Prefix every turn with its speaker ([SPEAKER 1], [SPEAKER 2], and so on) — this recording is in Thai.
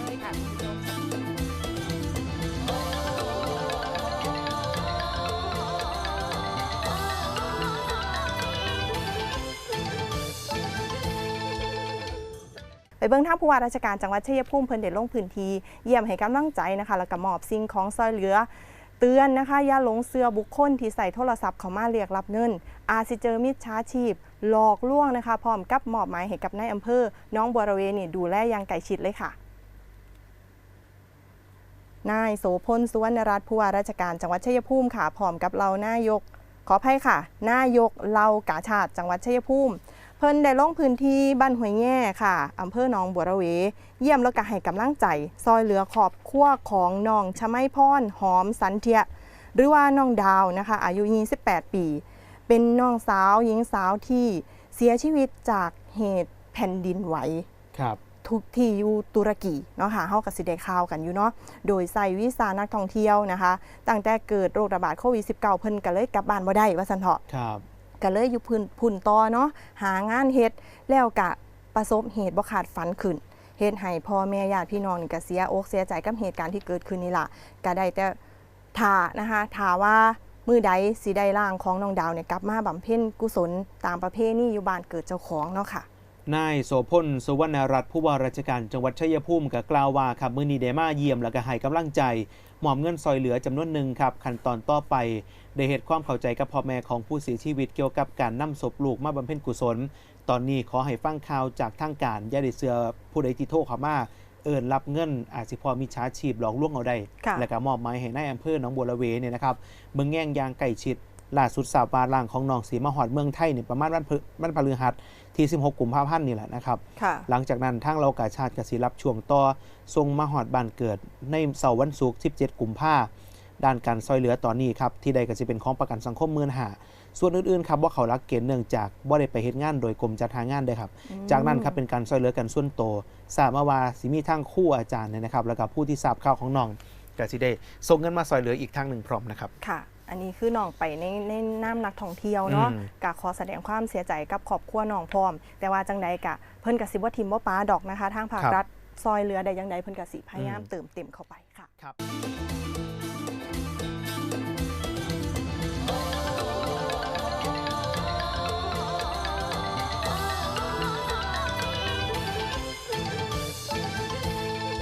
[SPEAKER 1] ดเลยค่ะคุณผู้ชม
[SPEAKER 2] ไปเบิ่งท่าผู้ว่าราชการจังหวัดชัยภูมิเพิ่นได้ลงพื้นที่เยี่ยมให้กำลังใจนะคะ แล้วก็มอบสิ่งของซอยเหลือ เตือนนะคะ อย่าหลงเสือบุคคลที่ใส่โทรศัพท์เข้ามาเรียกรับเงิน อาจสิเจอมิจฉาชีพ หลอกลวงนะคะ พร้อมกับมอบหมายให้กับนายอำเภอน้องบัวระเวนี่ดูแลอย่างใกล้ชิดเลยค่ะ นายโสพลสุวรรณรัตน์ผู้ว่าราชการจังหวัดชัยภูมิค่ะพร้อมกับเรานายก ขออภัยค่ะนายกเหล่ากาชาติจังหวัดชัยภูมิเพิ่นได้ลงพื้นที่บ้านห้วยแง่ค่ะ อำเภอหนองบัวระเว เยี่ยมแล้วก็ให้กำลังใจ ซอยเหลือขอบครัวของน้องชมัยพรหอมสันเทีย หรือว่าน้องดาวนะคะ อายุ 28 ปี เป็นน้องสาวหญิงสาวที่เสียชีวิตจากเหตุแผ่นดินไหว
[SPEAKER 3] ครับ
[SPEAKER 2] ทุกที่อยู่ตุรกีเนาะค่ะเฮากับสิได้ข่าวกันอยู่เนาะโดยใส่วีซ่านักท่องเที่ยวนะคะ ตั้งแต่เกิดโรคระบาดโควิด -19 เพิ่นก็เลยกลับบ้านบ่ได้ว่าซั่นเถาะ
[SPEAKER 3] ครับ
[SPEAKER 2] ก็เลยอยู่พื้นพุ่นต่อเนาะหางานเฮ็ดแล้วก็ประสบเหตุบ่คาดฝันขึ้นเฮ็ดให้พ่อแม่ญาติพี่น้องนี่ก็เสียอกเสียใจกับเหตุการณ์ที่เกิดขึ้นนี่ล่ะก็ได้แต่ท่านะคะท่าว่ามือใดสิได้ร่างของน้องดาวเนี่ยกลับมาบำเพ็ญกุศลตามประเพณีอยู่บ้านเกิดเจ้าของเนาะค่ะ
[SPEAKER 3] นายโสพลสุวรรณรัตน์ผู้ว่าราชการจังหวัดชัยภูมิก็กล่าวว่าครับมือนีเดมาเยี่ยมแล้วก็ให้กำลังใจมอบเงินซอยเหลือจำนวนหนึ่งครับขั้นตอนต่อไปได้เหตุความเข้าใจกับพ่อแม่ของผู้เสียชีวิตเกี่ยวกับการนำศพลูกมาบำเพ็ญกุศล ตอนนี้ขอให้ฟังข่าวจากทางการอย่าได้เสือผู้ใดที่โทรเข้ามาเอินรับเงินอาจสิพอมีช้าชีพหลอกลวงเอาได้
[SPEAKER 2] ค่ะ
[SPEAKER 3] และก็มอบหมายให้นายอำเภอหนองบัวระเวเนี่ยนะครับเมืองแง่งยางไก่ชิด ล่าสุดสาวปลาล่างของน้องสีมาหอดเมืองไทยเนี่ยประมาณวันพฤวันพฤหัสที่ 16 กุมภาพันธ์นี่แหละนะครับ
[SPEAKER 2] ค่ะ
[SPEAKER 3] หลังจากนั้นทางเรากาชาติกสิรับช่วงต่อทรงมาหอดบ้านเกิด ในเสาร์วันศุกร์ 17 กุมภาด้านการซอยเหลือตอนนี้ครับ ที่ใดก็จะเป็นของประกันสังคมเมือนหาส่วนอื่นๆครับว่าเขารักเกณฑ์เนื่องจากบ่ได้ไปเฮ็ดงานโดยกรมจัดหางานเด้อครับ จากนั้นครับเป็นการซอยเหลือกันส่วนโตวทราบมาว่าสิมีทั้งครู่อาจารย์เนี่ยนะครับ แล้วก็ผู้ที่ทราบข่าวของน้องก็สิได้ส่งเงินมาซอยเหลืออีกทางหนึ่งพร้อมนะครับ
[SPEAKER 2] ค่ะ อันนี้คือน้องไปในในน้ำนักท่องเที่ยวเนาะ
[SPEAKER 3] อืม
[SPEAKER 2] กะขอแสดงความเสียใจกับครอบครัวน้องพร้อม แต่ว่าจังใดกะเพิ่นกะสิบ่ทิมบ่ป้าดอกนะคะ ทางภาครัฐซอยเรือใดยังใดเพิ่นกะสิพยายามเติมเต็มเข้าไปค่ะ
[SPEAKER 3] ครับ